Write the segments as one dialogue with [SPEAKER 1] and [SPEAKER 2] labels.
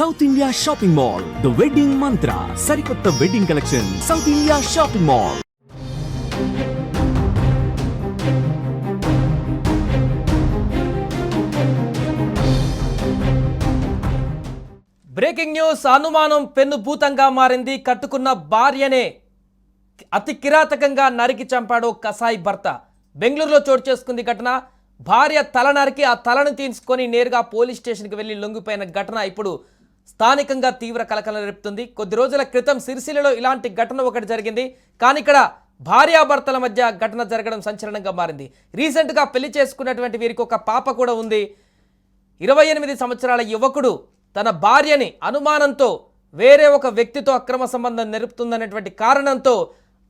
[SPEAKER 1] South India shopping mall the wedding mantra సరికొత్త wedding collection South India shopping mall
[SPEAKER 2] breaking news అనుమానం పెన్ను భూతంగా మారింది కట్టుకున్న భార్యనే అతి కిరాతకంగా నరికి చంపాడు కసాయి భర్త బెంగళూరులో చోటు చేసుకుంది ఘటన భార్య తల నరికి ఆ తలను తీసుకొని నేరుగా పోలీస్ స్టేషన్కి వెళ్ళి లొంగిపోయిన ఘటన ఇప్పుడు స్థానికంగా తీవ్ర కలకలం రేపుతుంది. కొద్ది రోజుల క్రితం సిరిసిల్లలో ఇలాంటి ఘటన ఒకటి జరిగింది. కానీ ఇక్కడ భార్యాభర్తల మధ్య ఘటన జరగడం సంచలనంగా మారింది. రీసెంట్గా పెళ్ళి చేసుకున్నటువంటి వీరికి ఒక పాప కూడా ఉంది. ఇరవై ఎనిమిది సంవత్సరాల యువకుడు తన భార్యని అనుమానంతో వేరే ఒక వ్యక్తితో అక్రమ సంబంధం నెరుపుతుందనేటువంటి కారణంతో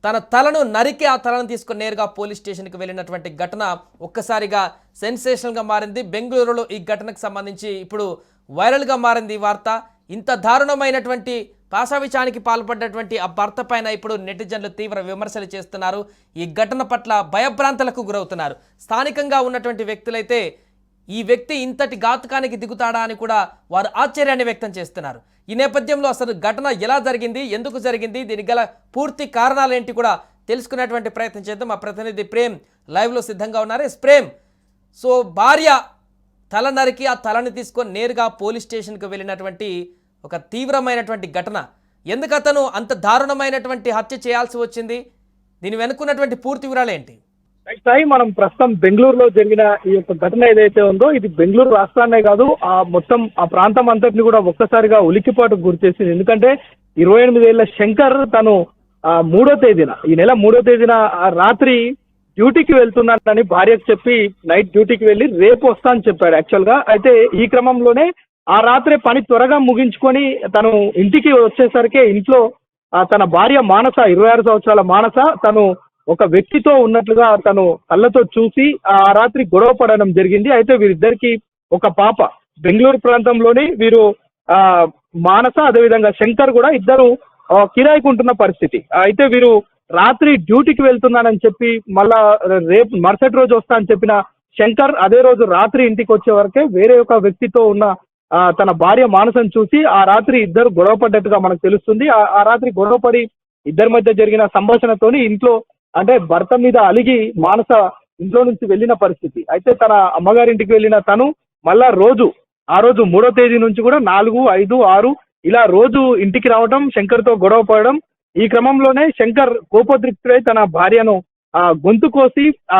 [SPEAKER 2] తన తలను నరికి ఆ తలను తీసుకుని నేరుగా పోలీస్ స్టేషన్కి వెళ్ళినటువంటి ఘటన ఒక్కసారిగా సెన్సేషనల్గా మారింది. బెంగళూరులో ఈ ఘటనకు సంబంధించి ఇప్పుడు వైరల్గా మారింది ఈ వార్త. ఇంత దారుణమైనటువంటి పాశావిచానికి పాల్పడ్డటువంటి ఆ భర్త పైన ఇప్పుడు నెటిజన్లు తీవ్ర విమర్శలు చేస్తున్నారు. ఈ ఘటన పట్ల భయభ్రాంతులకు గురవుతున్నారు. స్థానికంగా ఉన్నటువంటి వ్యక్తులైతే ఈ వ్యక్తి ఇంతటి ఘాతుకానికి దిగుతాడా అని కూడా వారు ఆశ్చర్యాన్ని వ్యక్తం చేస్తున్నారు. ఈ నేపథ్యంలో అసలు ఘటన ఎలా జరిగింది? ఎందుకు జరిగింది? దీనికి గల పూర్తి కారణాలు ఏంటి కూడా తెలుసుకునేటువంటి ప్రయత్నం చేద్దాం. మా ప్రతినిధి ప్రేమ్ లైవ్లో సిద్ధంగా ఉన్నారు. ఎస్ ప్రేమ్ సో భార్య తల నరికి ఆ తలని తీసుకొని నేరుగా పోలీస్ స్టేషన్కి వెళ్ళినటువంటి ఒక తీవ్రమైనటువంటి ఘటన. ఎందుకు అతను అంత దారుణమైనటువంటి హత్య చేయాల్సి వచ్చింది? దీని వెనుకున్నటువంటి పూర్తి వివరాలు ఏంటి?
[SPEAKER 3] సాయి మనం ప్రస్తుతం బెంగళూరులో జరిగిన ఈ యొక్క ఘటన ఏదైతే ఉందో ఇది బెంగళూరు రాష్ట్రాన్నే కాదు ఆ మొత్తం ఆ ప్రాంతం అంతటిని కూడా ఒక్కసారిగా ఉలిక్కిపాటుకు గురి చేసింది. ఎందుకంటే ఇరవై ఎనిమిదేళ్ళ శంకర్ తను మూడో తేదీన ఈ నెల మూడో తేదీన ఆ రాత్రి డ్యూటీకి వెళ్తున్నానని భార్యకు చెప్పి నైట్ డ్యూటీకి వెళ్ళి రేపు వస్తా అని చెప్పాడు యాక్చువల్గా అయితే ఈ క్రమంలోనే ఆ రాత్రే పని త్వరగా ముగించుకొని తను ఇంటికి వచ్చేసరికి ఇంట్లో తన భార్య మానస ఇరవై ఆరు సంవత్సరాల మానస తను ఒక వ్యక్తితో ఉన్నట్లుగా తను కళ్ళతో చూసి ఆ రాత్రి గొడవ పడడం జరిగింది. అయితే వీరిద్దరికి ఒక పాప. బెంగళూరు ప్రాంతంలోని వీరు ఆ మానస అదేవిధంగా శంకర్ కూడా ఇద్దరు కిరాయికుంటున్న ఉంటున్న పరిస్థితి. అయితే వీరు రాత్రి డ్యూటీకి వెళ్తున్నానని చెప్పి మళ్ళా రేపు మరుసటి రోజు వస్తా అని చెప్పిన శంకర్ అదే రోజు రాత్రి ఇంటికి వచ్చే వరకే వేరే ఒక వ్యక్తితో ఉన్న తన భార్య మానసను చూసి ఆ రాత్రి ఇద్దరు గొడవ పడ్డట్టుగా మనకు తెలుస్తుంది. ఆ ఆ రాత్రి గొడవ పడి ఇద్దరి మధ్య జరిగిన సంభాషణతోని ఇంట్లో అంటే భర్త మీద అలిగి మానస ఇంట్లో నుంచి వెళ్ళిన పరిస్థితి. అయితే తన అమ్మగారింటికి వెళ్ళిన తను మళ్ళా రోజు ఆ రోజు మూడో తేదీ నుంచి కూడా నాలుగు ఐదు ఆరు ఇలా రోజు ఇంటికి రావడం శంకర్తో గొడవ పడడం ఈ క్రమంలోనే శంకర్ కోపోద్రిక్తుడై తన భార్యను ఆ గొంతు కోసి ఆ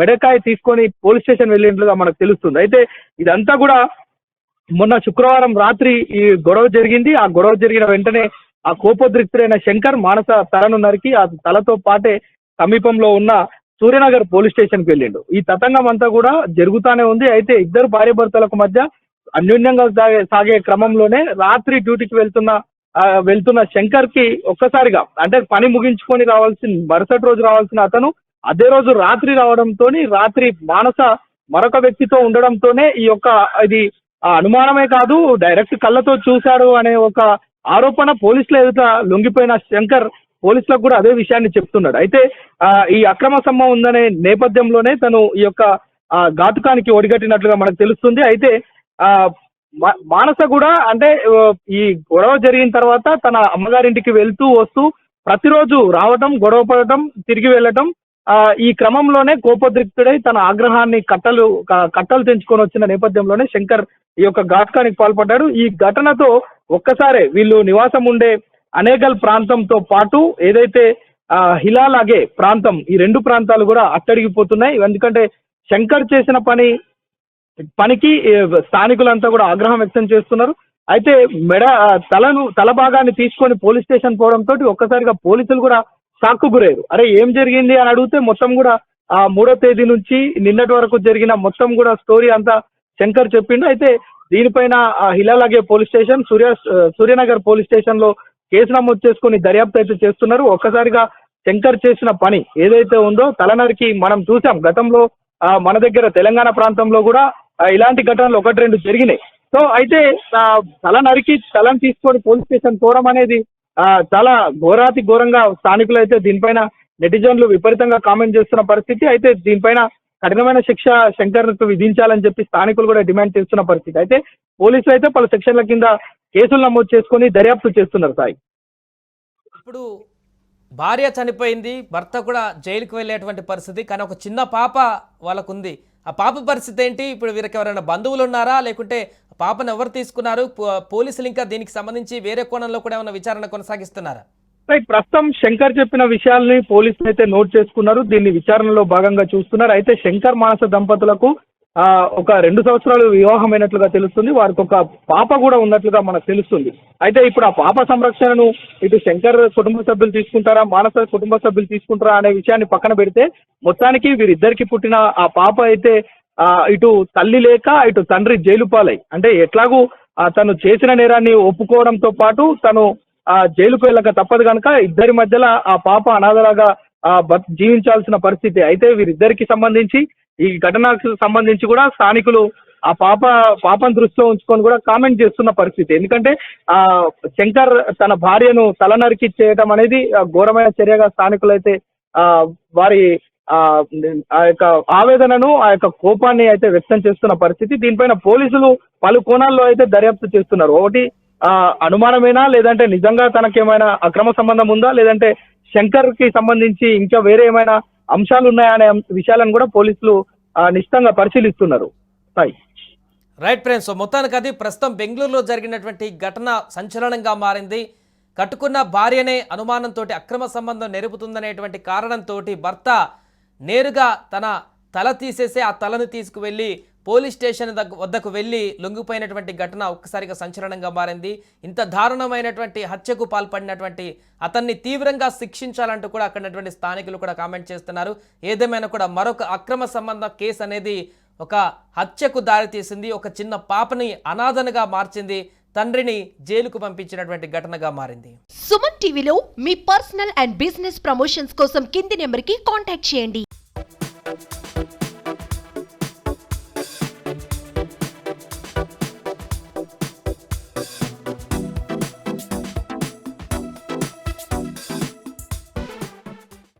[SPEAKER 3] మెడకాయ తీసుకొని పోలీస్ స్టేషన్ వెళ్ళినట్లుగా మనకు తెలుస్తుంది. అయితే ఇదంతా కూడా మొన్న శుక్రవారం రాత్రి ఈ గొడవ జరిగింది. ఆ గొడవ జరిగిన వెంటనే ఆ కోపోద్రిక్తుడైన శంకర్ మానస తలను నరికి ఆ తలతో పాటే సమీపంలో ఉన్న సూర్యనగర్ పోలీస్ స్టేషన్కి వెళ్ళిండు. ఈ తతంగం అంతా కూడా జరుగుతానే ఉంది. అయితే ఇద్దరు భార్యాభర్తలకు మధ్య అన్యోన్యంగా సాగే సాగే క్రమంలోనే రాత్రి డ్యూటీకి వెళ్తున్న వెళ్తున్న శంకర్కి ఒక్కసారిగా అంటే పని ముగించుకొని రావాల్సిన మరుసటి రోజు రావాల్సిన అతను అదే రోజు రాత్రి రావడంతో రాత్రి మానస మరొక వ్యక్తితో ఉండడంతోనే ఈ యొక్క ఇది అనుమానమే కాదు డైరెక్ట్ కళ్ళతో చూశాడు అనే ఒక ఆరోపణ పోలీసుల ఎదుట లొంగిపోయిన శంకర్ పోలీసులకు కూడా అదే విషయాన్ని చెప్తున్నాడు. అయితే ఈ అక్రమ సమ్మ ఉందనే నేపథ్యంలోనే తను ఈ యొక్క ఘాతుకానికి ఒడిగట్టినట్లుగా మనకు తెలుస్తుంది. అయితే ఆ మా- మానస కూడా అంటే ఈ గొడవ జరిగిన తర్వాత తన అమ్మగారింటికి వెళ్తూ వస్తూ ప్రతిరోజు రావటం గొడవ పడటం తిరిగి వెళ్ళటం ఈ క్రమంలోనే కోపోద్రిక్తుడై తన ఆగ్రహాన్ని కట్టలు కట్టలు తెంచుకొని వచ్చిన నేపథ్యంలోనే శంకర్ ఈ యొక్క ఘాట్కానికి పాల్పడ్డాడు. ఈ ఘటనతో ఒక్కసారే వీళ్ళు నివాసం ఉండే అనేగల్ ప్రాంతంతో పాటు ఏదైతే హిలాలాగే ప్రాంతం ఈ రెండు ప్రాంతాలు కూడా అట్టడిగిపోతున్నాయి. ఎందుకంటే శంకర్ చేసిన పని పనికి స్థానికులంతా కూడా ఆగ్రహం వ్యక్తం చేస్తున్నారు. అయితే మెడ తలను తల భాగాన్ని తీసుకొని పోలీస్ స్టేషన్ పోవడంతో ఒక్కసారిగా పోలీసులు కూడా సాక్కు గురయ్యారు అరే ఏం జరిగింది అని అడిగితే మొత్తం కూడా ఆ మూడో తేదీ నుంచి నిన్నటి వరకు జరిగిన మొత్తం కూడా స్టోరీ అంతా శంకర్ చెప్పిండు. అయితే దీనిపైన ఆ హిలాలాగే police station Surya Suryanagar police స్టేషన్లో కేసు నమోదు చేసుకుని దర్యాప్తు అయితే చేస్తున్నారు. ఒక్కసారిగా శంకర్ చేసిన పని ఏదైతే ఉందో తలనరికి మనం చూసాం. గతంలో మన దగ్గర తెలంగాణ ప్రాంతంలో కూడా ఇలాంటి ఘటనలు ఒకటి రెండు జరిగినాయి. సో అయితే తల నరికి తలను తీసుకొని పోలీస్ స్టేషన్ పోవడం అనేది చాలా ఘోరాతి ఘోరంగా స్థానికులు అయితే దీనిపైన నెటిజన్లు విపరీతంగా కామెంట్ చేస్తున్న పరిస్థితి. అయితే దీనిపైన కఠినమైన శిక్ష శంకర్కు విధించాలని చెప్పి స్థానికులు కూడా డిమాండ్ చేస్తున్న పరిస్థితి. అయితే పోలీసులు అయితే పలు సెక్షన్ల కింద కేసులు నమోదు చేసుకొని దర్యాప్తు చేస్తున్నారు సాయి.
[SPEAKER 2] ఇప్పుడు భార్య చనిపోయింది భర్త కూడా జైలుకు వెళ్ళేటువంటి పరిస్థితి కానీ ఒక చిన్న పాప వాళ్ళకుంది. ఆ పాప పరిస్థితి ఏంటి? ఇప్పుడు వీరికి ఎవరైనా బంధువులు ఉన్నారా? లేకుంటే పాపను ఎవరు తీసుకున్నారు? పో- పోలీసులు ఇంకా దీనికి సంబంధించి వేరే కోణంలో కూడా ఏమైనా విచారణ కొనసాగిస్తున్నారా?
[SPEAKER 3] రైట్ ప్రస్తుతం శంకర్ చెప్పిన విషయాల్ని పోలీసులు అయితే నోట్ చేసుకున్నారు. దీన్ని విచారణలో భాగంగా చూస్తున్నారు. అయితే శంకర్ మానస దంపతులకు ఒక రెండు సంవత్సరాలు వివాహమైనట్లుగా తెలుస్తుంది. వారికి ఒక పాప కూడా ఉన్నట్లుగా మనకు తెలుస్తుంది. అయితే ఇప్పుడు ఆ పాప సంరక్షణను ఇటు శంకర్ కుటుంబ సభ్యులు తీసుకుంటారా మానస కుటుంబ సభ్యులు తీసుకుంటారా అనే విషయాన్ని పక్కన పెడితే మొత్తానికి వీరిద్దరికి పుట్టిన ఆ పాప అయితే ఆ, ఇటు తల్లి లేక ఇటు తండ్రి జైలు పాలై. అంటే ఎట్లాగూ తను చేసిన నేరాన్ని ఒప్పుకోవడంతో పాటు తను ఆ జైలుకు వెళ్ళక తప్పదు కనుక ఇద్దరి మధ్యలో ఆ పాప అనాథలాగా జీవించాల్సిన పరిస్థితి అయితే వీరిద్దరికి సంబంధించి ఈ ఘటనకు సంబంధించి కూడా స్థానికులు ఆ పాప పాపను దృష్టిలో ఉంచుకొని కూడా కామెంట్ చేస్తున్న పరిస్థితి. ఎందుకంటే ఆ శంకర్ తన భార్యను తలనరికి చేయడం అనేది ఘోరమైన చర్యగా స్థానికులు అయితే ఆ వారి ఆ ఆ యొక్క ఆవేదనను ఆ యొక్క కోపాన్ని అయితే వ్యక్తం చేస్తున్న పరిస్థితి. దీనిపైన పోలీసులు పలు కోణాల్లో అయితే దర్యాప్తు చేస్తున్నారు. ఒకటి ఆ అనుమానమేనా? లేదంటే నిజంగా తనకేమైనా అక్రమ సంబంధం ఉందా? లేదంటే శంకర్కి సంబంధించి ఇంకా వేరే ఏమైనా అంశాలు ఉన్నాయనే విషయాలను కూడా పోలీసులు నిశ్చితంగా పరిశీలిస్తున్నారు. సాయి
[SPEAKER 2] రైట్ ఫ్రెండ్స్ సో మొత్తానికి అది ప్రస్తుతం బెంగళూరులో జరిగినటువంటి ఘటన సంచలనంగా మారింది. కట్టుకున్న భార్యనే అనుమానంతో అక్రమ సంబంధం నెరుపుతుందనేటువంటి కారణంతో భర్త నేరుగా తన తల తీసేసి ఆ తలను తీసుకువెళ్ళి పోలీస్ స్టేషన్ వద్దకు వెళ్ళి లొంగిపోయినటువంటి ఘటన ఒక్కసారిగా సంచలనంగా మారింది. ఇంత దారుణమైనటువంటి హత్యకు పాల్పడినటువంటి అతన్ని తీవ్రంగా శిక్షించాలంటూ కూడా అక్కడ స్థానికులు కూడా కామెంట్ చేస్తున్నారు. ఏదేమైనా కూడా మరొక అక్రమ సంబంధ కేసు అనేది ఒక హత్యకు దారితీసింది. ఒక చిన్న పాపని అనాథనగా మార్చింది. తండ్రిని జైలుకు పంపించినటువంటి ఘటనగా మారింది.
[SPEAKER 4] సుమన్ టీవీలో మీ పర్సనల్ అండ్ బిజినెస్ ప్రమోషన్స్ కోసం కింది నెంబర్కి కాంటాక్ట్ చేయండి.